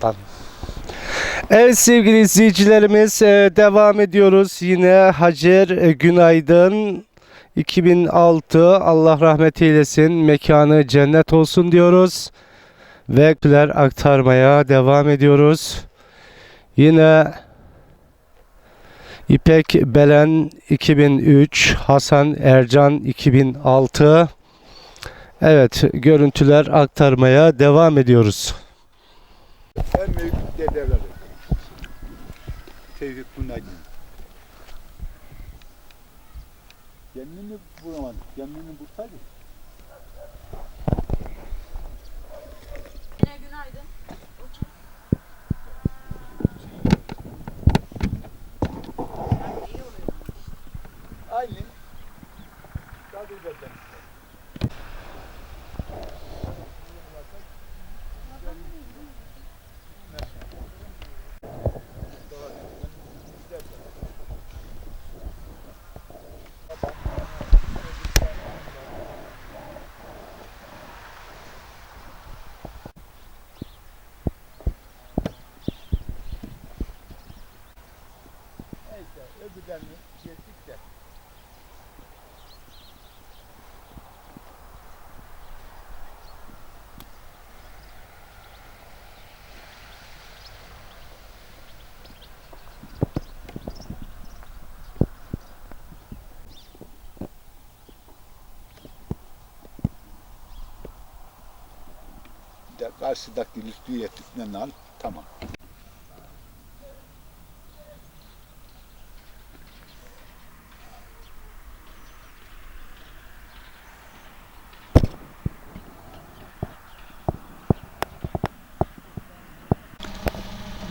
Tamam. Evet sevgili izleyicilerimiz e, devam ediyoruz. Yine Hacer e, Günaydın 2006 Allah rahmet eylesin mekanı cennet olsun diyoruz. Ve küler aktarmaya devam ediyoruz. Yine İpek Belen 2003, Hasan Ercan 2006. Evet görüntüler aktarmaya devam ediyoruz. En büyük dedeleri. Tevfik Bunagin. Kendini bulamadı. Kendini bulsaydı. Yine günaydın. Aynı. Kadir Bey'den. Neyse öbürlerini geçtik de. De karşıdaki lütfüyü ettiklerini al. Tamam.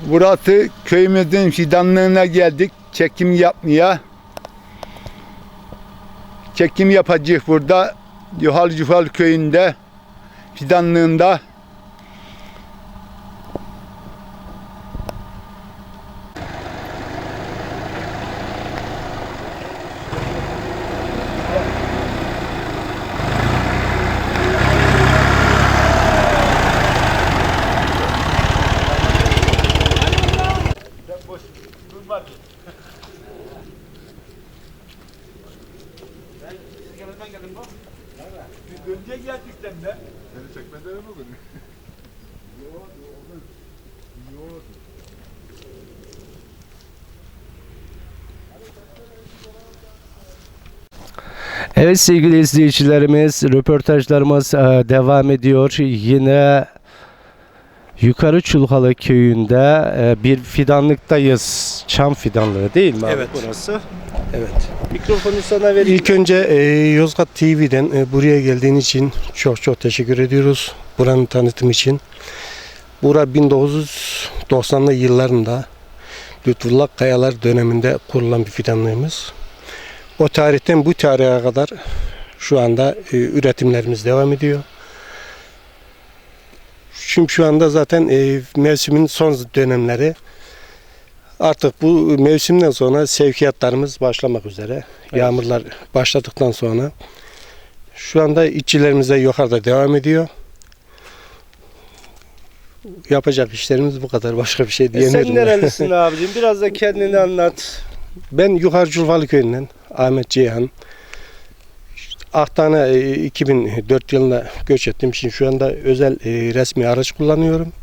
Burası köyümüzün fidanlığına geldik. Çekim yapmaya. Çekim yapacağız burada. Yuhal Yuhal köyünde fidanlığında. Siz gelmeden geldim bu. Biz önce geldik sen de. Seni çekmeden mi olur? Evet sevgili izleyicilerimiz röportajlarımız e, devam ediyor. Yine Yukarı Çulhalı köyünde e, bir fidanlıktayız. Çam fidanlığı değil mi abi Evet. burası? Evet. Mikrofonu sana vereyim. İlk önce e, Yozgat TV'den e, buraya geldiğin için çok çok teşekkür ediyoruz. Buranın tanıtım için. Bura 1990'lı yıllarında Lütfullah Kayalar döneminde kurulan bir fidanlığımız. O tarihten bu tarihe kadar şu anda e, üretimlerimiz devam ediyor. Şimdi şu anda zaten e, mevsimin son dönemleri. Artık bu mevsimden sonra sevkiyatlarımız başlamak üzere. Yağmurlar başladıktan sonra şu anda işçilerimiz de yukarıda devam ediyor. Yapacak işlerimiz bu kadar. Başka bir şey E, diyemiyorum. sen nerelisin abicim? Biraz da kendini anlat. Ben Yukarı Culfalı köyünden Ahmet Ceyhan. Aktan'a e, 2004 yılında göç ettim. Şimdi şu anda özel e, resmi araç kullanıyorum.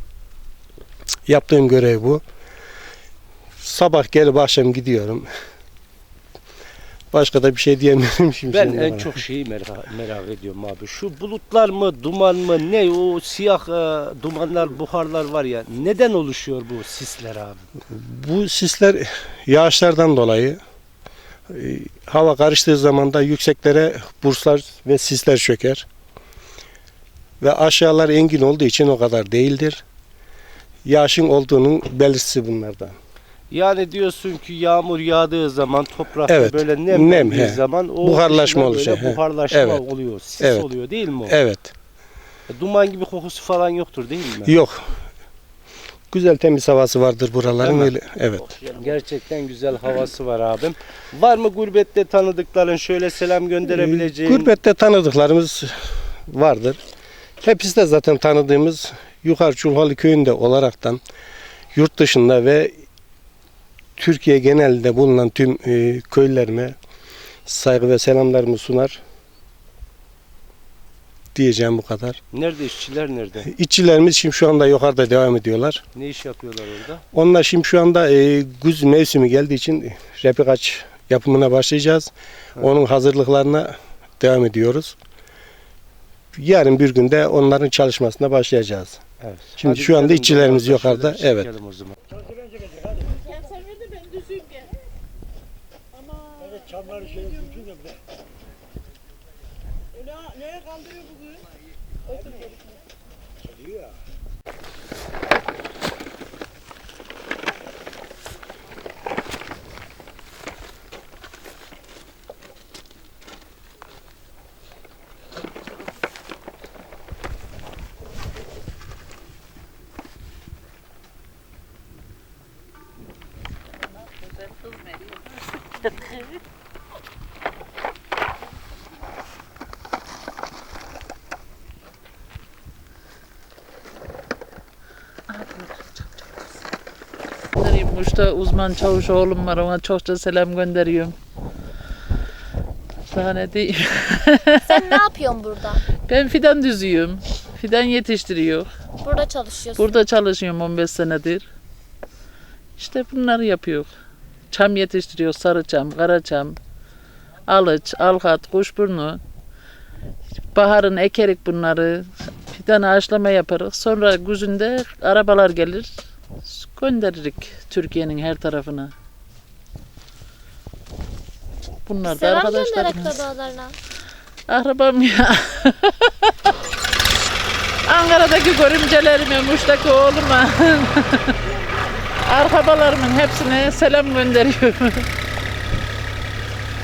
Yaptığım görev bu. Sabah gelip akşam gidiyorum. Başka da bir şey diyemiyorum şimdi. Ben en bana. çok şeyi merak, merak ediyorum abi. Şu bulutlar mı, duman mı, ne o siyah e, dumanlar, buharlar var ya. Neden oluşuyor bu sisler abi? Bu sisler yağışlardan dolayı e, hava karıştığı zaman da yükseklere burslar ve sisler çöker. Ve aşağılar engin olduğu için o kadar değildir. Yağışın olduğunun belirtisi bunlardan. Yani diyorsun ki yağmur yağdığı zaman toprakta Evet, böyle nem, nem, he. zaman o Buharlaşma he. buharlaşma Evet. oluyor. Sis Evet. oluyor değil mi o? Evet. E, Duman gibi kokusu falan yoktur değil mi? Yok. Güzel temiz havası vardır buraların öyle. Evet. Gerçekten güzel havası var abim. Var mı gurbette tanıdıkların şöyle selam gönderebileceğin? Gurbette tanıdıklarımız vardır. Hepsi de zaten tanıdığımız Yukarı Çulhalı köyünde olaraktan yurt dışında ve Türkiye genelinde bulunan tüm e, köylerime saygı ve selamlarımı sunar. Diyeceğim bu kadar. Nerede işçiler nerede? İşçilerimiz şimdi şu anda yukarıda devam ediyorlar. Ne iş yapıyorlar orada? Onlar şimdi şu anda e, güz mevsimi geldiği için repikaç yapımına başlayacağız. Onun hazırlıklarına devam ediyoruz. Yarın bir günde onların çalışmasına başlayacağız. Evet. Şimdi şu anda işçilerimiz yukarıda, şöyle evet. o zaman. Gel sen de ben düzeyim gel. Ama Evet çamları şey öyle nereye kaldırıyor bugün? Otur gel. geliyor ya. Muş'ta uzman çavuş oğlum var ona çokça selam gönderiyorum. Daha ne diyeyim. Sen ne yapıyorsun burada? Ben fidan düzüyorum. Fidan yetiştiriyor. Burada çalışıyorsun. Burada çalışıyorum 15 senedir. İşte bunları yapıyor. Çam yetiştiriyor. Sarı çam, kara çam, alıç, alkat, kuşburnu. Baharın ekerik bunları. Fidan ağaçlama yaparız. Sonra güzünde arabalar gelir. Gönderirik Türkiye'nin her tarafına. Bunlar da Selam gönder arkadaşlarımız. akrabalarına. Akrabam ya. Ankara'daki görümcelerime, Muş'taki oğluma, arkabalarımın hepsine selam gönderiyorum.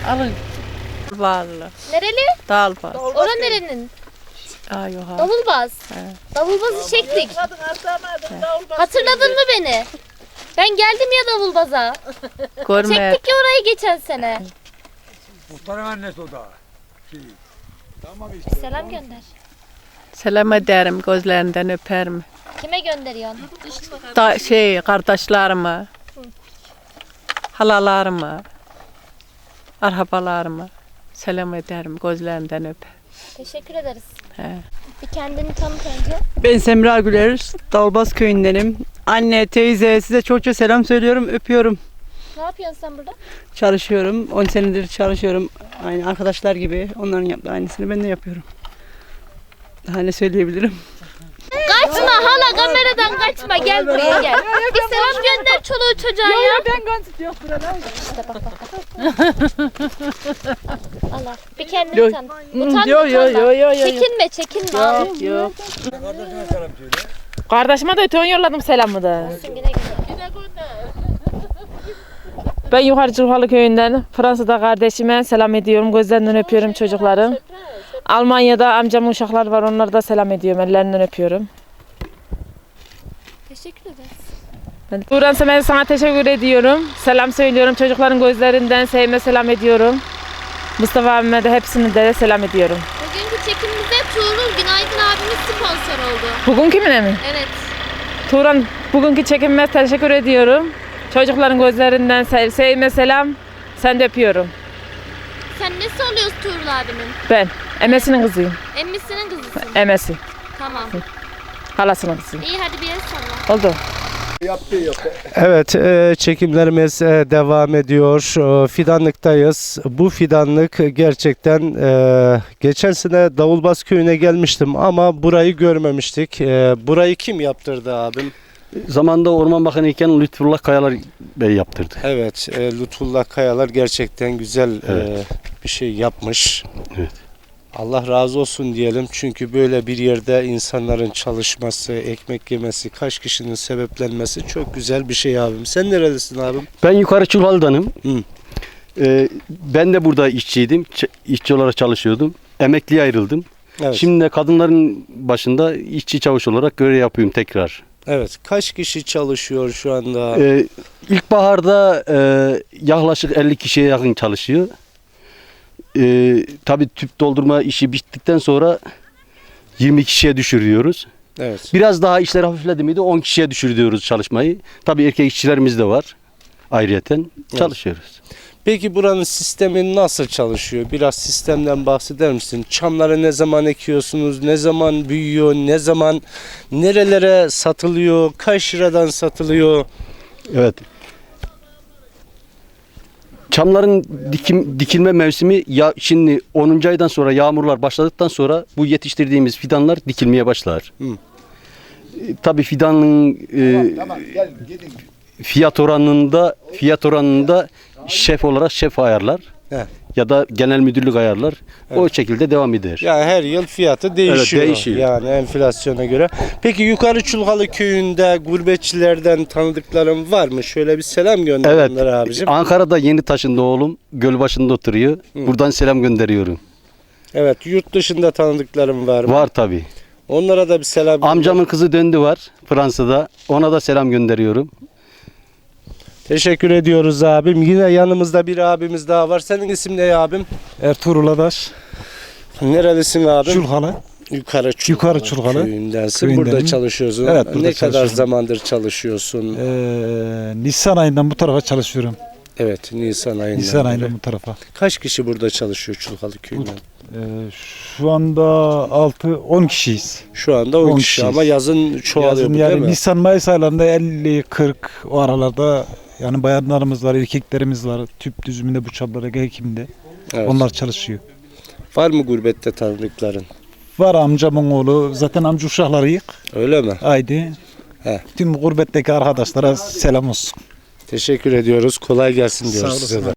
Alın. Vallahi. Nereli? Dalbaz. Ora nerenin? Ay oha. Davulbaz. Davulbazı çektik. Hatırladın mı beni? Ben geldim ya Davulbaz'a. Görme. Çektik ya orayı geçen sene. Muhtarın annesi o da. Şey. Tamam işte. Selam gönder. Selam ederim gözlerinden öperim. Kime gönderiyorsun? Da, şey kardeşlerime. Halalarıma. Arhabalarıma. Selam ederim gözlerinden öp. Teşekkür ederiz. He. Bir kendini tanıt önce. Ben Semra Güler, Dalbaz köyündenim. Anne, teyze size çokça selam söylüyorum, öpüyorum. Ne yapıyorsun sen burada? Çalışıyorum, 10 senedir çalışıyorum. Aynı arkadaşlar gibi onların yaptığı aynısını ben de yapıyorum. Daha ne söyleyebilirim? Kameradan kaçma gel buraya gel. Bir selam gönder çoluğu çocuğa ya. Ben gönderiyorum buralar. İşte bak bak bak. Allah bir kendini Yok. tanıt. Utanma Yo yo yo yo yo. Çekinme çekinme. Yok yok. Kardeşine selam söyle. Kardeşime de ötüyon yolladım selamı da. Olsun güle güle. Ben yukarı Çulhalı köyünden Fransa'da kardeşime selam ediyorum. Gözlerinden öpüyorum çocukların. Almanya'da amcamın uşaklar var. Onları da selam ediyorum. Ellerinden öpüyorum. Teşekkür ederiz. Ben Turan Semen'e sana teşekkür ediyorum. Selam söylüyorum. Çocukların gözlerinden sevme selam ediyorum. Mustafa abime de hepsini de selam ediyorum. Bugünkü çekimimizde Tuğrul Günaydın abimiz sponsor oldu. Bugün kimine mi? Evet. Turan bugünkü çekimime teşekkür ediyorum. Çocukların gözlerinden sev- sevme selam. Sen de öpüyorum. Sen nesi oluyorsun Tuğrul abinin? Ben Emesinin kızıyım. Emmisinin kızısın. Emesi. tamam. Halasının kızıyım. İyi hadi bir el salla. Oldu. Yaptığı yok. Evet, e, çekimlerimiz e, devam ediyor. E, fidanlıktayız. Bu fidanlık gerçekten e, geçen sene Davulbaz köyüne gelmiştim ama burayı görmemiştik. E, burayı kim yaptırdı abim? Zamanında Orman Bakanı iken Lütfullah Kayalar Bey yaptırdı. Evet, e, Lütfullah Kayalar gerçekten güzel e, Evet. bir şey yapmış. Evet. Allah razı olsun diyelim çünkü böyle bir yerde insanların çalışması, ekmek yemesi, kaç kişinin sebeplenmesi çok güzel bir şey abim. Sen nerelisin abim? Ben yukarı Çulhalı'danım. Hı. Ee, ben de burada işçiydim. Ç- işçi olarak çalışıyordum. Emekliye ayrıldım. Evet. Şimdi de kadınların başında işçi çavuş olarak görev yapıyorum tekrar. evet. Kaç kişi çalışıyor şu anda? Ee, ilkbaharda e, yaklaşık 50 kişiye yakın çalışıyor. Ee, tabii tüp doldurma işi bittikten sonra 20 kişiye düşürüyoruz. Evet. Biraz daha işler hafifledi miydi 10 kişiye düşürüyoruz çalışmayı. Tabii erkek işçilerimiz de var. Ayrıyeten çalışıyoruz. Peki buranın sistemi nasıl çalışıyor? Biraz sistemden bahseder misin? Çamları ne zaman ekiyorsunuz? Ne zaman büyüyor? Ne zaman nerelere satılıyor? Kaç liradan satılıyor? Evet. Çamların dikim, dikilme mevsimi ya şimdi 10. aydan sonra yağmurlar başladıktan sonra bu yetiştirdiğimiz fidanlar dikilmeye başlar. Hı. E, tabii fidanın e, fiyat oranında fiyat oranında şef olarak şef ayarlar. He. Ya da genel müdürlük ayarlar. O şekilde devam eder. Yani her yıl fiyatı değişiyor. değişiyor. Yani enflasyona göre. Peki Yukarı Çulhalı köyünde gurbetçilerden tanıdıkların var mı? Şöyle bir selam gönder Evet. onlara abicim. Ankara'da yeni taşındı oğlum. Gölbaşı'nda oturuyor. Buradan selam gönderiyorum. Evet, yurt dışında tanıdıklarım var mı? Var tabii. Onlara da bir selam. Amcamın kızı döndü var Fransa'da. Ona da selam gönderiyorum. Teşekkür ediyoruz abim. Yine yanımızda bir abimiz daha var. Senin isim ne abim? Ertuğrul Adaş, Nerelisin abim? Çulhalı. Yukarı Çulhalı, Yukarı Çulhalı köyündensin. köyündenim. Burada çalışıyorsun. Evet, burada ne kadar zamandır çalışıyorsun? Ee, Nisan ayından bu tarafa çalışıyorum. Evet, Nisan ayından. Nisan ayından bu tarafa. Kaç kişi burada çalışıyor Çulhalı köyünden? Ee, şu anda 6-10 kişiyiz. Şu anda 10 On kişi kişiyiz. ama yazın çoğalıyor Yazın bu değil yani mi? Nisan Mayıs aylarında 50-40 o aralarda yani bayanlarımız var, erkeklerimiz var. Tüp düzümünde, bu çaplara hekimde. Evet. Onlar çalışıyor. Var mı gurbette tanıdıkların? Var amcamın oğlu. Zaten amca uşakları yık. Öyle mi? Haydi. He. Tüm gurbetteki arkadaşlara selam olsun. Teşekkür ediyoruz. Kolay gelsin diyoruz size de.